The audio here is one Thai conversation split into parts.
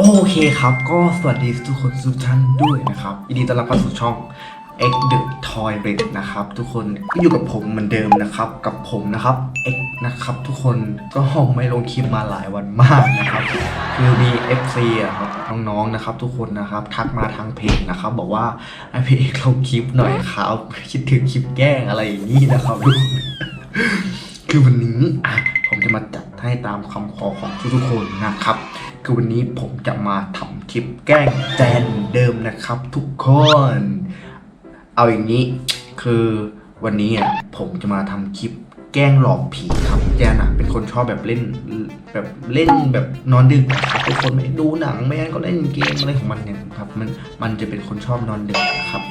โอเคครับ ก็สวัสดีทุกคนทุกท่านด้วยนะครับยินดีต้อนรับเข้าสู่ช่อง X The Toy b r i d นะครับ ทุกคนก็อยู่กับผมเหมือนเดิมนะครับ กับผมนะครับ X นะครับ ทุกคนก็ไม่ลงคลิปมาหลายวันมากนะครับ คือมี FC อะครับน้องๆนะครับ ทุกคนนะครับ ทักมาทางเพจนะครับ บอกว่าไอพีเอ็กลงคลิปหน่อยครับคิดถึงคลิปแกล้งอะไรอย่างนี้นะครับทุกคนคือวันนี้อะผมจะมาจัดให้ตามคำขอของทุกๆคนนะครับ คือวันนี้ผมจะมาทำคลิปแกล้งแจนเดิมนะครับทุกคน เอาอย่างนี้คือวันนี้อะผมจะมาทำคลิปแกล้งหลอกผีครับแจนอะเป็นคนชอบแบบเล่นแบบเล่นแบบนอนดึกอะครับเป็นคนไม่ดูหนังไม่งั้นก็เล่นเกมอะไรของมันเนี่ยครับมันมันจะเป็นคนชอบนอนดึกนะครับ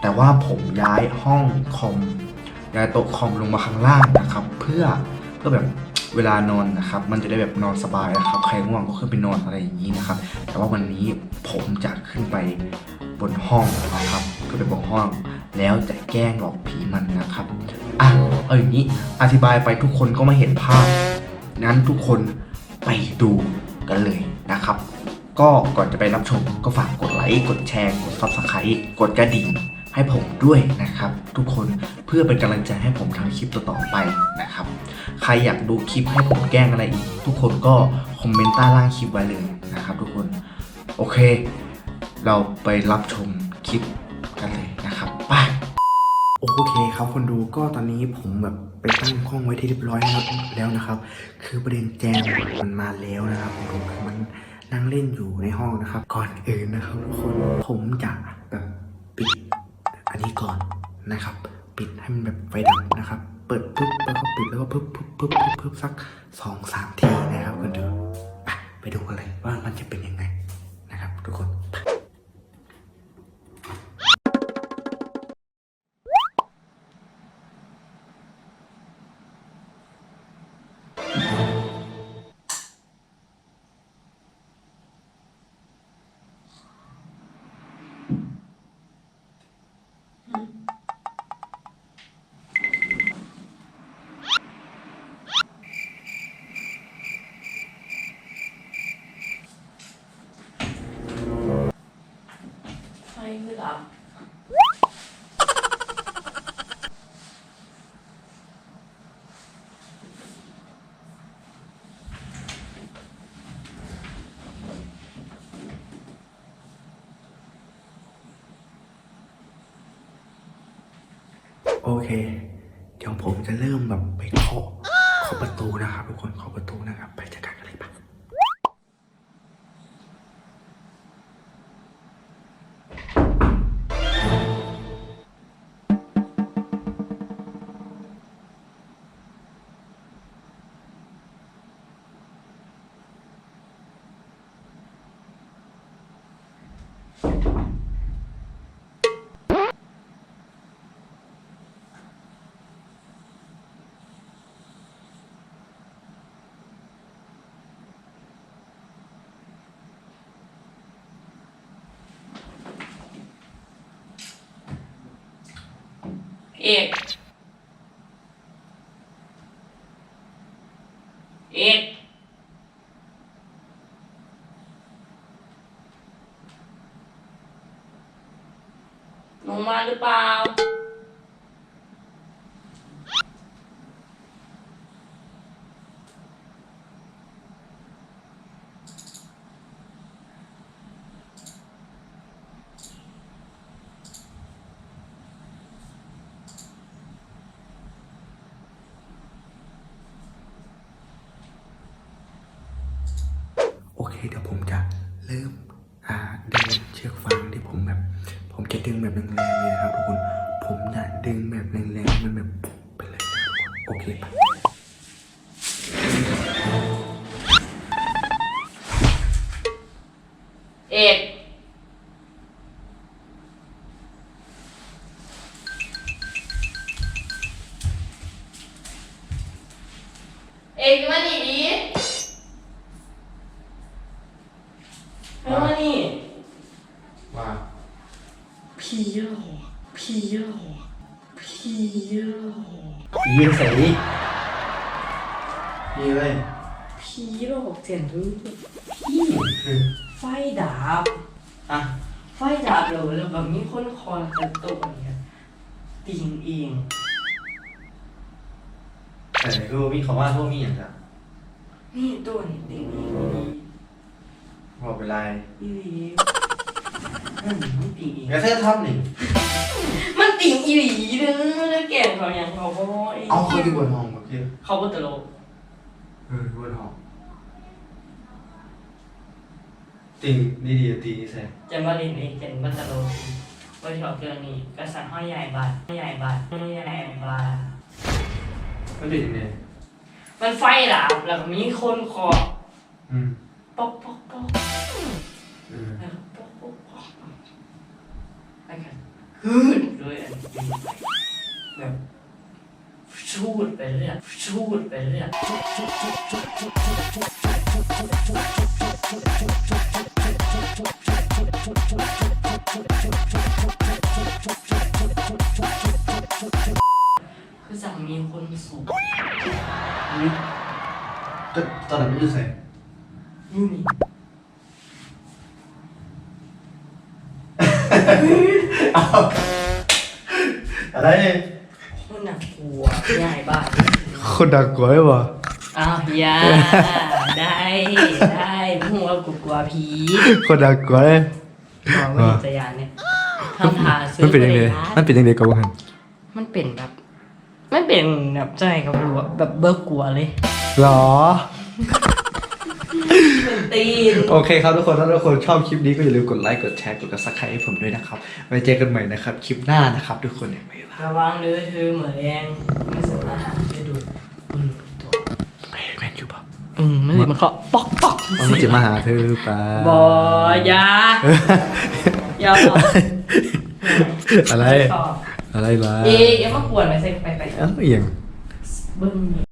แต่ว่าผมย้ายห้องคอมย้ายโต๊ะคอมลงมาข้างล่างนะครับ เพื่อเพื่อแบบ เวลานอนนะครับ มันจะได้แบบนอนสบายนะครับ ใครง่วงก็ขึ้นไปนอนอะไรอย่างนี้นะครับ แต่ว่าวันนี้ผมจะขึ้นไปบนห้องนะครับขึ้นไปบนห้อง แล้วจะแกล้งหลอกผีมันนะครับอะเอาอย่างนี้อธิบายไปทุกคนก็ไม่เห็นภาพงั้นทุกคนไปดูกันเลยนะครับ ก็ก่อนจะไปรับชมก็ฝากกดไลค์กดแชร์กด subscribe กดกระดิ่งให้ผมด้วยนะครับ ทุกคนเพื่อเป็นกำลังใจให้ผมทำคลิปต่อๆไปนะครับ ครอยากดูคลิปให้ผมแกล้งอะไรอีก ทุกคนก็คอมเมนต์ใต้ล่างคลิปไว้เลยนะครับทุกคน โอเค เราไปรับชมคลิปกันเลยนะครับไปโอเคครับคนดูก็ตอนนี้ผมแบบไปตั้งห้องไว้ที่เรียบร้อยแล้วแล้วนะครับ คือประเด็นแจมมันมาแล้วนะครับผมคือมันนั่งเล่นอยู่ในห้องนะครับ ก่อนอื่นนะครับทุกคนผมจะแบบปิดอันนี้ก่อนนะครับ ปิดให้มันแบบไฟดับนะครับ เปิดปุ๊บแล้วก็ปิดแล้วก็ปุ๊บปุ๊บปุ๊บปุ๊บปุ๊บสักสองสามทีนะครับคุณดูไปดูกันเลย ไฟคือดับ โอเค เดี๋ยวผมจะเริ่มแบบไปเคาะเคาะประตูนะครับทุกคนเคาะประตูนะครับ ไปจัดการกันเลยปะ เอกเอ ดึงแบบแรงๆเลยนะครับทุกคน ผมจะดึงแบบแรงๆมันแบบไปเลยโอเคปะเอกเอ็กมานี่ดีมานี่ ผีใส่มีอะไรผีหลอกเสียงรู้คือไฟดับอะไฟดับเลยแล้วแบบมีคนคอยกระตุกเนี่ยติงเองแต่คือมีคำว่าพวกมีอย่างไรนี่ตัวนี่ติงเองนี่บอกเป็นไรอีหลีนั่นมันติงเองกระเทยทำนี่มันติงอีหลีเด้อแล้วแก่ เขาอย่างเขาก็ไเอาเขาอยู่บนห้องเมื่อกี้เขาก็ตลกเอออยู่บนห้องตีดีดีๆตีใส่จะมาเรียนเองเจนบัตโลกว่าชอบเรื่องนี้กษัตริย์ห้อยใหญ่บาทห้อยใหญ่บาทห้อยใหญ่บาทมันเป็นยังไงมันไฟดับแล้วก็มีคนคออืมป๊อกป๊อกป๊อกเออแล้วก็ป๊อกป๊อกป๊อกแล้วก็ฮืดเลยอันนี้ แบบชูดไปเรื่อยชูดไปเรื่อยคือสั่งมีคนสูบนี่ ใหญ่บ้านคนดักกว่าไหมวะอ้าวอย่าได้ได้หัวกูกลัวผีคนดักกว่าเลยมองไม่เห็นจะยานเนี่ยทำทาซื้อมันเป็นยังไงไปลมันเป็นยังไงกับมันมันเป็นแบบมันเป็นแบบใจกับรัวแบบเบิกกลัวเลยหรอเป็น ตีน โอเคครับทุกคนถ้าทุกคนชอบคลิปนี้ก็อย่าลืมกดไลค์กดแชร์กด subscribe ให้ผมด้วยนะครับไว้เจอกันใหม่นะครับคลิปหน้านะครับทุกคนเนี่ยบ๊ายบายระวังเด้อเธอเหมือนแรงไม่สามารถหาจะดูอืมตัวแม่นอยู่ปะอืมไม่ได้มันเคาะปอกปอกมันจะมาหาเธอหรือเปล่าบอยาอย่าบอก อะไรต่ออะไรล่ะเอ๊ะอย่ามากวนไปใส่ไปไปเอ้าอหย่างเบิ้ง